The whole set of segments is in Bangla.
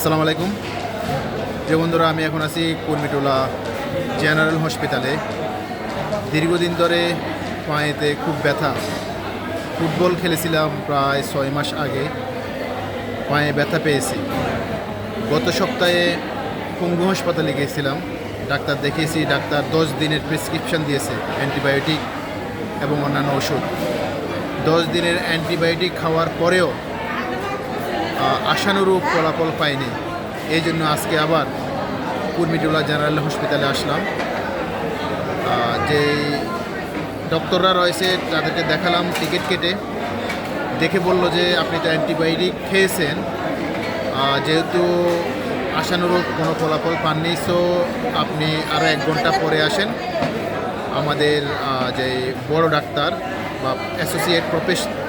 আসসালামু আলাইকুম। যে বন্ধুরা, আমি এখন আছি কুর্মিটোলা জেনারেল হসপিটালে। দীর্ঘদিন ধরে পায়েতে খুব ব্যথা। ফুটবল খেলেছিলাম প্রায় ছয় মাস আগে। পায়ে ব্যথা পেয়েছি। গত সপ্তাহে পঙ্গু হাসপাতালে গিয়েছিলাম। ডাক্তার দেখিয়েছি, ডাক্তার দশ দিনের প্রেসক্রিপশন দিয়েছে, অ্যান্টিবায়োটিক এবং অন্যান্য ওষুধ। দশ দিনের অ্যান্টিবায়োটিক খাওয়ার পরেও আশানুরূপ ফলাফল পাইনি। এই জন্য আজকে আবার কুর্মিটোলা জেনারেল হসপিটালে আসলাম। যে ডক্টররা রয়েছে, তাদেরকে দেখালাম টিকিট কেটে। দেখে বলল যে, আপনি তো অ্যান্টিবায়োটিক খেয়েছেন। যেহেতু আশানুরূপ কোনো ফলাফল পাননি সো আপনি আরও এক ঘণ্টা পরে আসেন। আমাদের যে বড় ডাক্তার বা অ্যাসোসিয়েট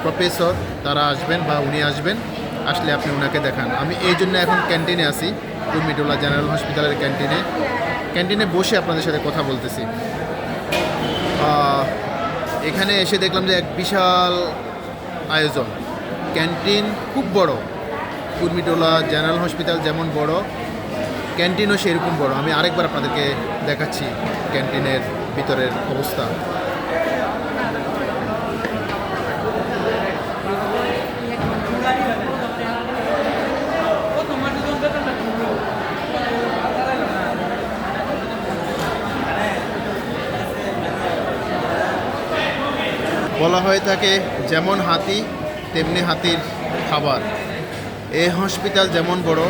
প্রফেসর তারা আসবেন বা উনি আসবেন। আসলে আপনি ওনাকে দেখান। আমি এই জন্য এখন ক্যান্টিনে আছি কুর্মিটোলা জেনারেল হসপিটালের ক্যান্টিনে। ক্যান্টিনে বসে আপনাদের সাথে কথা বলতেছি। এখানে এসে দেখলাম যে এক বিশাল আয়োজন। ক্যান্টিন খুব বড়। কুর্মিটোলা জেনারেল হসপিটাল যেমন বড়, ক্যান্টিনও সেরকম বড়। আমি আরেকবার আপনাদেরকে দেখাচ্ছি ক্যান্টিনের ভিতরের অবস্থা। বলা হয়ে থাকে, যেমন হাতি, তেমনি হাতির খাবার। এই হসপিটাল যেমন বড়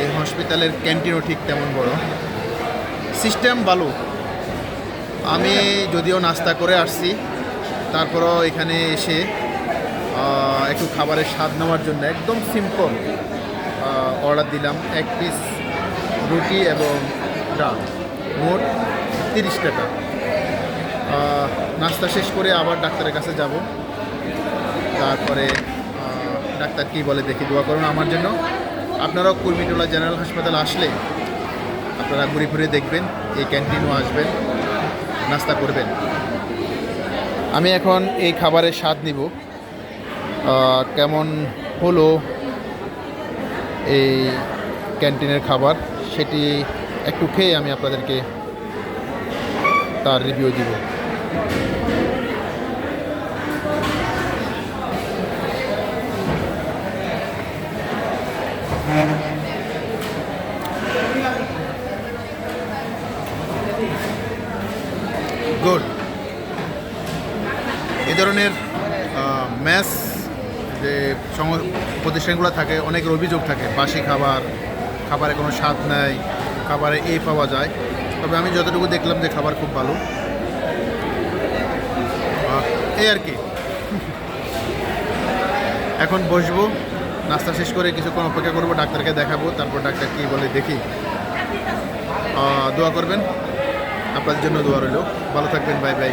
এই হসপিটালের ক্যান্টিনও ঠিক তেমন বড়। সিস্টেম ভালো। আমি যদিও নাস্তা করে আসছি, তারপরও এখানে এসে একটু খাবারের স্বাদ নেওয়ার জন্য একদম সিম্পল অর্ডার দিলাম এক পিস রুটি এবং ডাল, মোট তিরিশ টাকা। নাস্তা শেষ করে আবার ডাক্তারের কাছে যাব। তারপরে ডাক্তার কী বলে দেখি, দোয়া করুন আমার জন্য। আপনারাও কুর্মিটোলা জেনারেল হাসপাতাল আসলে আপনারা ঘুরে ঘুরে দেখবেন, এই ক্যান্টিনও আসবেন, নাস্তা করবেন। আমি এখন এই খাবারের স্বাদ নিব। কেমন হলো এই ক্যান্টিনের খাবার, সেটি একটু খেয়ে আমি আপনাদেরকে তার রিভিউ দিব। গুড। এ ধরনের ম্যাচ যে প্রতিষ্ঠানগুলো থাকে, অনেকের অভিযোগ থাকে, বাসি খাবার, খাবারে কোনো স্বাদ নাই, খাবারে এই পাওয়া যায়। তবে আমি যতটুকু দেখলাম যে খাবার খুব ভালো। এই আর কি। এখন বসবো, নাস্তা শেষ করে কিছুক্ষণ অপেক্ষা করব, ডাক্তারকে দেখাবো, তারপর ডাক্তার কী বলে দেখি। দোয়া করবেন। আপনাদের জন্য দোয়া রইল। ভালো থাকবেন বাই বাই।